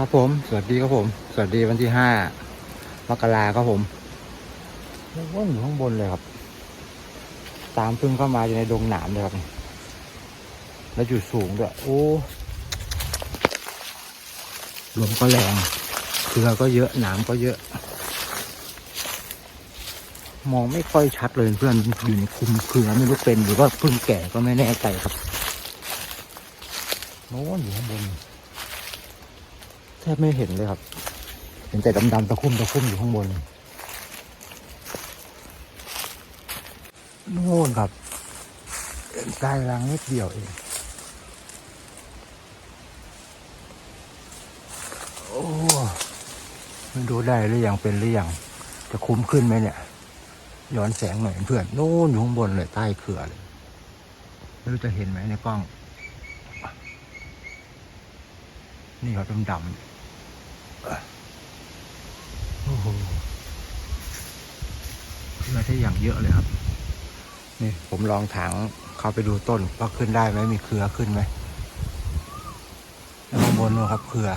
ครับผม สวัสดีครับผม สวัสดีวันที่ห้ามกราครับผมว่นอยู่ข้างบนเลยครับ ตามพึ่งเข้ามาอยู่ในดงหนามเลยครับ แล้วอยู่สูงด้วย โอ้ลมก็แรงเครือก็เยอะหนามก็เยอะ มองไม่ค่อยชัดเลยเพื่อนอยู่ในคุมเครือไม่รู้เป็นหรือว่าพึ่งแก่ก็ไม่แน่ใจครับโน้นอยู่ข้างบน ทบไม่เห็นเลยครับ เห็นแต่ดำๆตะคุ่มตะคุ่มอยู่ข้างบนโน่นครับเห็นใต้รางนิดเดียวเองโอ้ไม่รู้ได้หรือยังเป็นหรือยังจะคุ้มขึ้นไหมเนี่ย ย้อนแสงหน่อยเพื่อนโน่นอยู่ข้างบนเลยใต้เขื่อเลยไม่รู้จะเห็นไหมในกล้อง นี่ครับดำๆ โอ้โหเพื่อได้อย่างเยอะเลยครับ นี่ผมลองถางเข้าไปดูต้นว่าขึ้นได้ไหมมีเครือขึ้นไหมแล้วข้างบนนู่นครับเครือ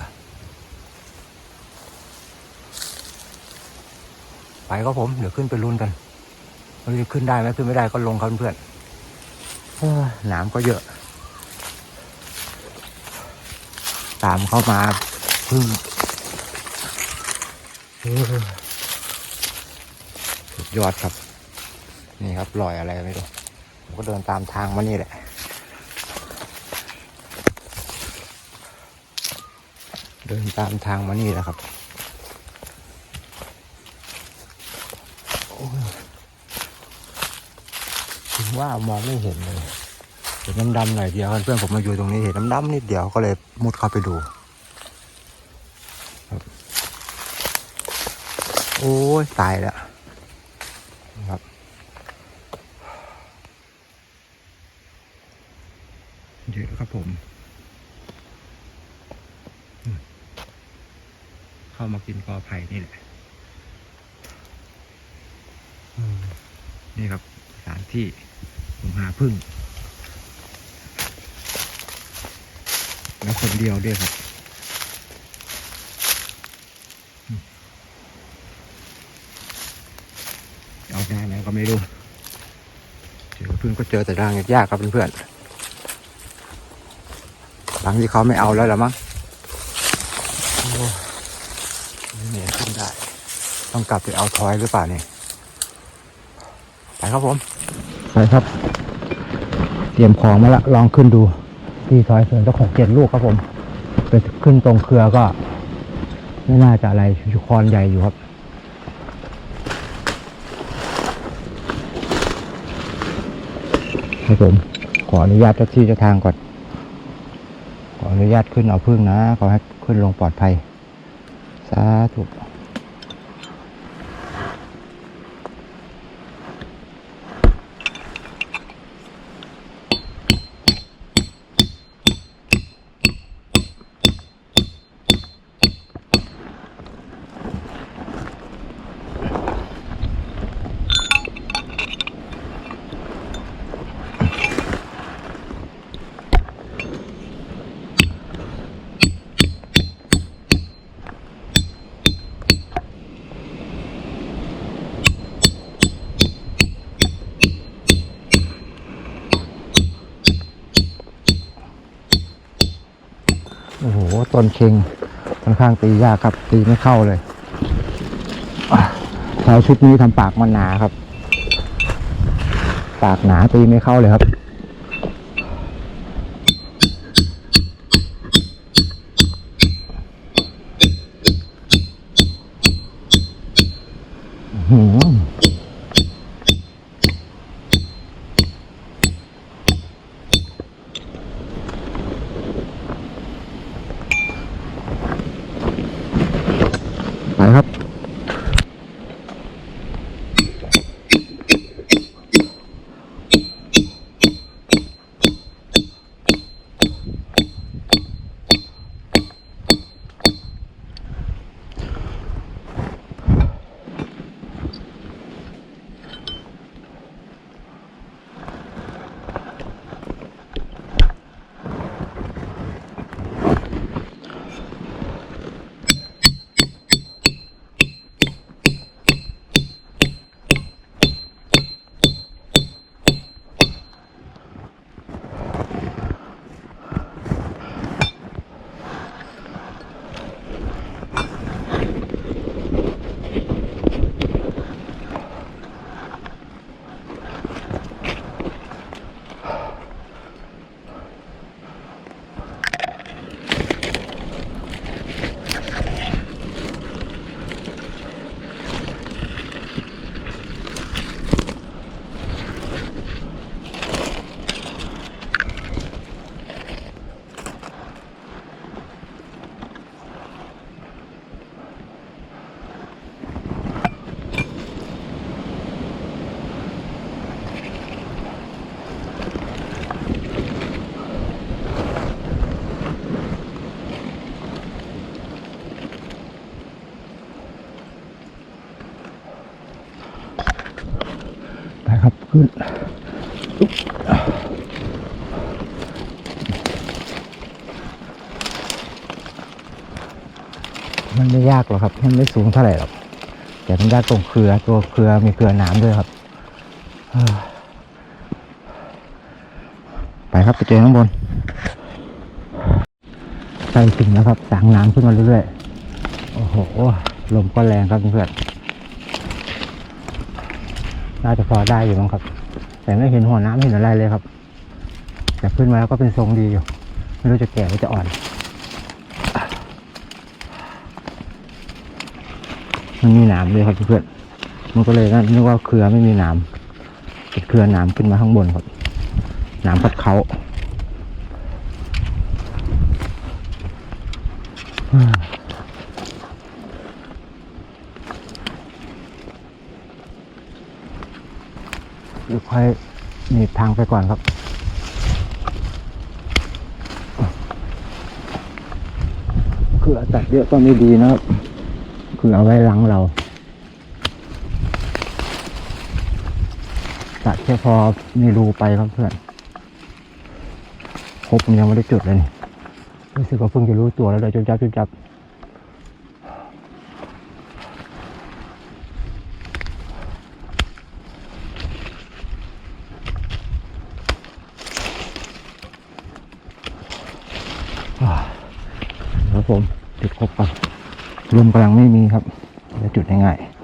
ไปครับผม เดี๋ยวขึ้นไปลุ้นกันว่าจะขึ้นได้ไหมขึ้นไม่ได้ก็ลงครับเพื่อนเอ้อหนามก็เยอะ ตามเข้ามาพึ่งเออ สุดยอดครับ นี่ครับรอยอะไรไม่รู้ผมก็เดินตามทางมานี่แหละเดินตามทางมานี่แหละครับถึงว่ามองไม่เห็นเลยเห็นดำๆหน่อยเดียวเพื่อนผมมาอยู่ตรงนี้เห็นดำๆนิดเดียวก็เลยมุดเข้าไปดูครับ โอ้ยตายแล้วครับเยอะครับผม เข้ามากินกอไผ่นี่แหละนี่ครับสถานที่ผมหาพึ่ง แล้วคนเดียวด้วยครับอืมเอา ได้ไหมก็ไม่รู้เจอเพื่อนก็เจอแต่ร่างยากๆครับเพื่อนๆหลังที่เขาไม่เอาแล้วละมั้งโอ้เนี่อยขึ้นได้ ต้องกลับไปเอาทอยหรือเปล่าเนี่ยไปครับผมไปครับ เตรียมของมาละลองขึ้นดูที่ซอยเสริมเจ้าของเจ็ดลูกครับผมไปขึ้นตรงเครือก็ ไม่น่าจะอะไรอยู่คอนใหญ่อยู่ครับ ครับผม ขออนุญาตเจ้าที่เจ้าทางก่อน ขออนุญาตขึ้นเอาพึ่งนะ ขอให้ขึ้นลงปลอดภัย สาธุ ต้นเค็งค่อนข้างตียากครับตีไม่เข้าเลยใชายชุดนี้ทำปากมันหนาครับ ปากหนาตีไม่เข้าเลยครับ ขึ้นมันไม่ยากหรอกครับ มันไม่สูงเท่าไหร่หรอกแต่มันยากตรงเครือตัวเครือมีเครือน้ำด้วยครับไปครับไปเจอข้างบนใกล้ถึงแล้วครับสางน้ำขึ้นมาเรื่อยๆโอ้โหลมก็แรงครับเพื่อน น่าจะพอได้อยู่มั้งครับ แต่ไม่เห็นหัวน้ำเห็นอะไรเลยครับ แต่ขึ้นมาแล้วก็เป็นทรงดีอยู่ ไม่รู้จะแก่หรือจะอ่อน มันมีหนามเลยครับเพื่อนมันก็เลยนึกว่าเครือไม่มีหนามเป็นเครือหนามขึ้นมาข้างบนครับหนามพัดเขา เดี๋ยวค่อยหนีบทางไปก่อนครับคือตัดเยอะก็ไม่ดีนะครับคือเอาไว้หลังเราตัดแค่พอมีรูไปครับเพื่อนครบยังไม่ได้จุดเลยนี่รู้สึกว่าเพิ่งจะรู้ตัวแล้วเลยจุบจับจุบจับอ่าครับ ผมจุดครบก่อนลมกำลังไม่มีครับจะจุดง่ายๆ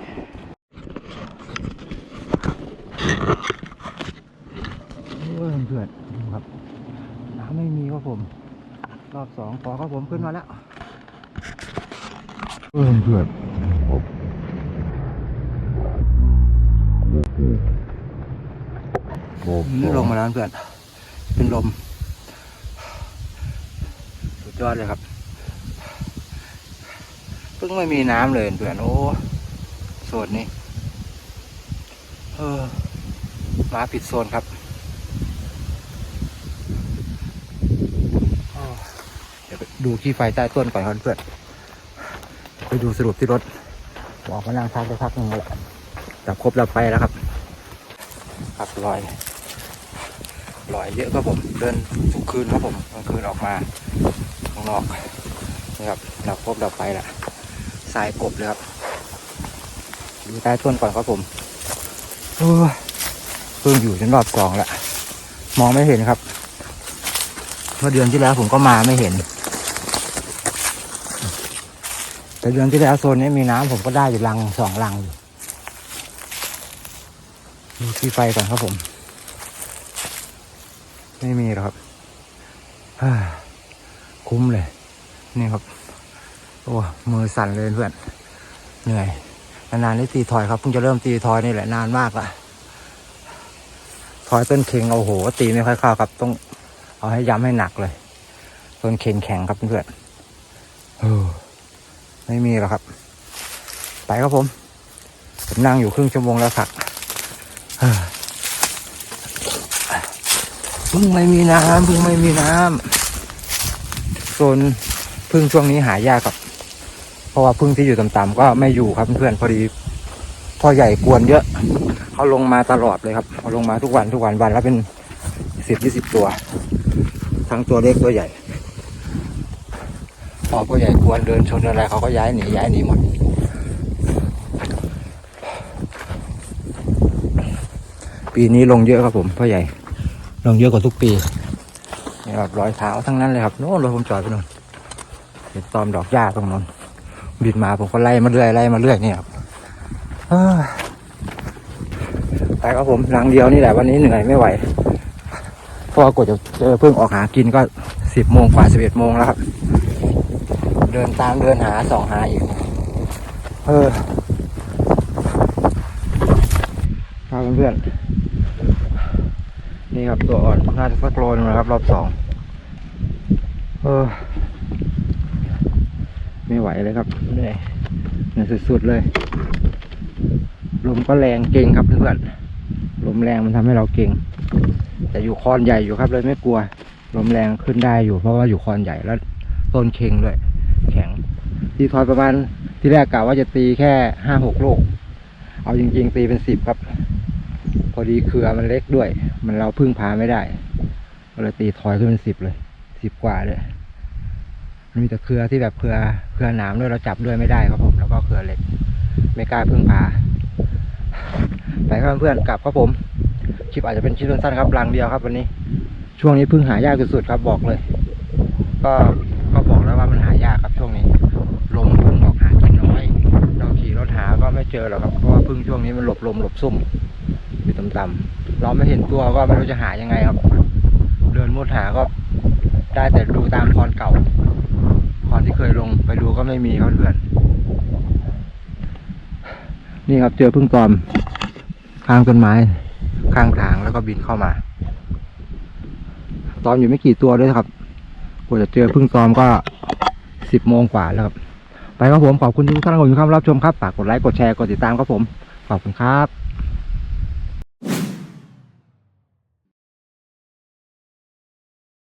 เพื่อนเพื่อนครับน้ำไม่มีครับผม รอบสองขอครับผมขึ้นมาแล้วเพื่อนเพื่อนนี่ลงมาแล้วเพื่อน เป็นลม สุดยอดเลยครับ เพิ่งไม่มีน้ำเลยเพื่อนโอ้โซนนี้เออมาผิดโซนครับอ้อเดี๋ยวไปดูขี้ไฟใต้ต้นก่อนครับเพื่อนไปดูสรุปที่รถบอกมานั่งพักไปพักหนึงแล้วแหละจับครบแล้วไปแล้วครับ ครับลอยลอยเยอะครับผมเดินทุกคืนครับผมกลางคืนออกมาข้างนอกนี่ครับดับครบดับไปละ สายกบเลยครับ ดูใต้ต้นก่อนครับผมโอ้เพิ่งอยู่จนรอบสองแล้วมองไม่เห็นครับเมื่อเดือนที่แล้วผมก็มาไม่เห็น แต่เดือนที่แล้วโซนนี้มีน้ำผมก็ได้อยู่ลังสองลังอยู่ดูที่ไฟก่อนครับผม ไม่มีหรอกครับฮ่าคุ้มเลย นี่ครับ โอ้มือสั่นเลยเพื่อนเหนื่อยนานๆได้ตีทอยครับเพิ่งจะเริ่มตีทอยนี่แหละนานมากละทอยต้นเค็งเอาโห ตีไม่ค่อยเข้าครับต้องเอาให้ย้ำให้หนักเลยต้นเค็งแข็งครับเพื่อนเออไม่มีหรอกครับ ไปครับผมผมนั่งอยู่ครึ่งชั่วโมงแล้วครับเพิ่งไม่มีน้ำเพิ่งไม่มีน้ำโซนพึ่งช่วงนี้หายากครับ ราะว่าพึ่งที่อยู่ต่ำๆก็ไม่อยู่ครับเพื่อนพอดีพ่อใหญ่กวนเยอะเขาลงมาตลอดเลยครับเขาลงมาทุกวันทุกวันวันละเป็นสิบยี่สิบตัว ทั้งตัวเล็กตัวใหญ่พอพ่อใหญ่กวนเดินชนอะไรเขาก็ย้ายหนีย้ายหนีหมดปีนี้ลงเยอะครับผมพ่อใหญ่ ลงเยอะกว่าทุกปีนี่ครับรอยเท้าทั้งนั้นเลยครับโน่นรถผมจอดไปโน่นเห็นตอมดอกหญ้าตรงนั้น บินมาผมก็ไล่มาเรื่อยไล่มาเรื่อยนี่ครับเอ้อไปครับผมหลังเดียวนี่แหละวันนี้เหนื่อยไม่ไหวเพราะกว่าจะเจอเพิ่งออกหากินก็สิบโมงกว่าสิบเอ็ดโมงแล้วครับ เดินตามเดินหาสองหาอีกเออครับเพื่อนนี่ครับตัวอ่อนน่าจะสักโลนึงนะครับ รอบสองเออ ไม่ไหวเลยครับเหนื่อยเหนื่อยสุดๆเลย ลมก็แรงเก่งครับเพื่อนๆลมแรงมันทำให้เราเก่ง แต่อยู่คอนใหญ่อยู่ครับเลยไม่กลัว ลมแรงขึ้นได้อยู่ เพราะว่าอยู่คอนใหญ่แล้วต้นเค็งด้วย แข็งตีทอยประมาณที่แรกกะว่าจะตีแค่ห้าหกลูกเอาจริง ๆ ตีเป็นสิบครับเพพอดีเครือมันเล็กด้วย มันเราพึ่งพาไม่ได้ก็เลยตีทอยขึ้นเป็นสิบเลยสิบกว่าเลย มันมีแต่เครือที่แบบเครือเครือหนามด้วยเราจับด้วยไม่ได้ครับผม แล้วก็เครือเล็ก ไม่กล้าพึ่งพาไปครับเพื่อนกลับครับผมคลิปอาจจะเป็นคลิปสั้นๆครับรังเดียวครับวันนี้ ช่วงนี้พึ่งหายากสุดๆครับบอกเลย ก็ก็บอกแล้วว่ามันหายากครับช่วงนี้ลมพึ่งออกหากินน้อย เราขี่รถหาก็ไม่เจอหรอกครับเพราะว่าพึ่งช่วงนี้มันหลบลมหลบซุ่มอยู่ต่ำๆเราไม่เห็นตัวก็ไม่รู้จะหายังไงครับ เดินมุดหาก็ได้แต่ดูตามพรเก่า พรที่เคยลงไปดูก็ไม่มีครับเพื่อน นี่ครับเจอพึ่งตอมข้างต้นไม้ ข้างทางแล้วก็บินเข้ามา ตอมอยู่ไม่กี่ตัวด้วยครับกว่าจะเจอพึ่งตอมก็สิบโมงกว่าแล้วครับ ไปครับผมขอบคุณทุกท่านที่รับชมครับฝากกดไลค์กดแชร์กดติดตามครับผม ขอบคุณครับ